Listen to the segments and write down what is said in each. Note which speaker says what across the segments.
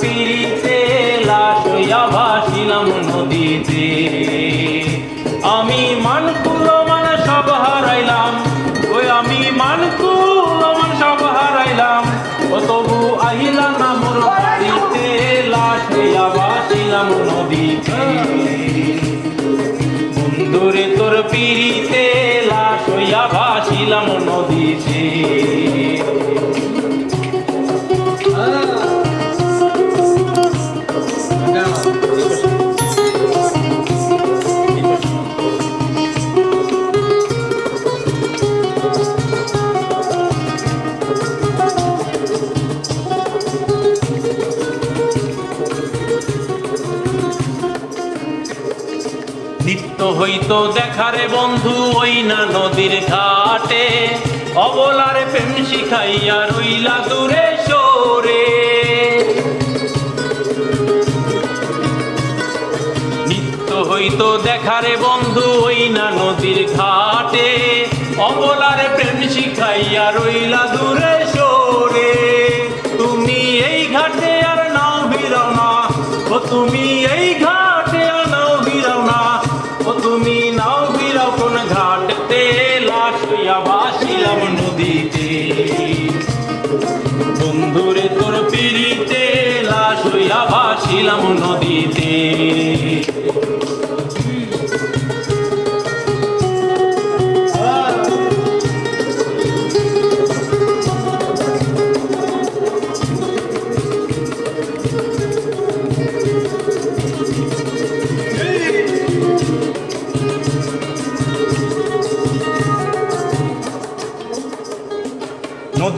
Speaker 1: পিড়িতে লাশ হইয়া ভাসিলাম নদীতে। আমি মান কুদমান সব হারাইলাম। ওই আমি মানকুলো মান সব হারাইলাম। ও তবু আহিলা নিত্য হইতো দেখারে বন্ধু ওই না নদীর ঘাটে। অবলারে প্রেম শিখাইয়া রইলা দূরে সরে। নিত্য হইতো দেখারে বন্ধু ওই না নদীর ঘাটে। অবলারে প্রেম শিখাইয়া রইলা দূরে সরে। তুমি এই ঘাটে আর নাও না ও তুমি এই ঘাটে আর নাও না ও তুমি নাও বিরকন কোন ঘাটতে, লাশ হইয়া বাসিলাম নদীতে। বন্ধুরে তোর পিড়িতে, লাশ হইয়া বাসিলাম নদীতে।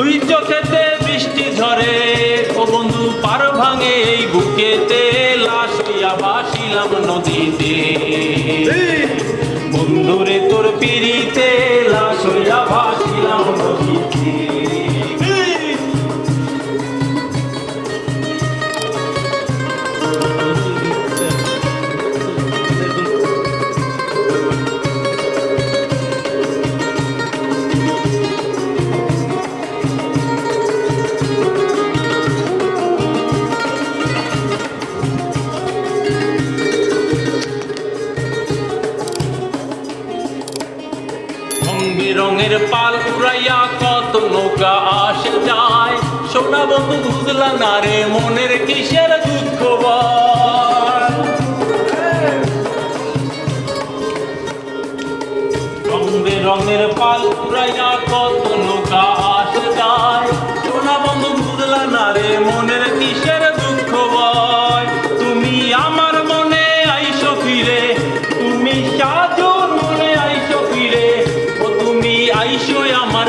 Speaker 1: দুই চোখেতে বৃষ্টি ঝরে ও বন্ধু পার ভাঙে এই বুকেতে লাশ হইয়া ভাসিলাম নদীতে। বন্ধুরে তোর পিড়িতে লাশ হইয়া ভাসিলাম বেরঙের পাল উড়াইয়া কত নৌকা আসে যায় সোনা বন্ধু বুঝলা না রে মনের কিসের দুঃখ বল? রং বেরঙের পাল উড়াইয়া কত নৌকা আসে যায় সোনা বন্ধু বুঝলা না রে মনের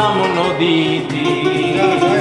Speaker 1: ভাসিলাম নদীতে।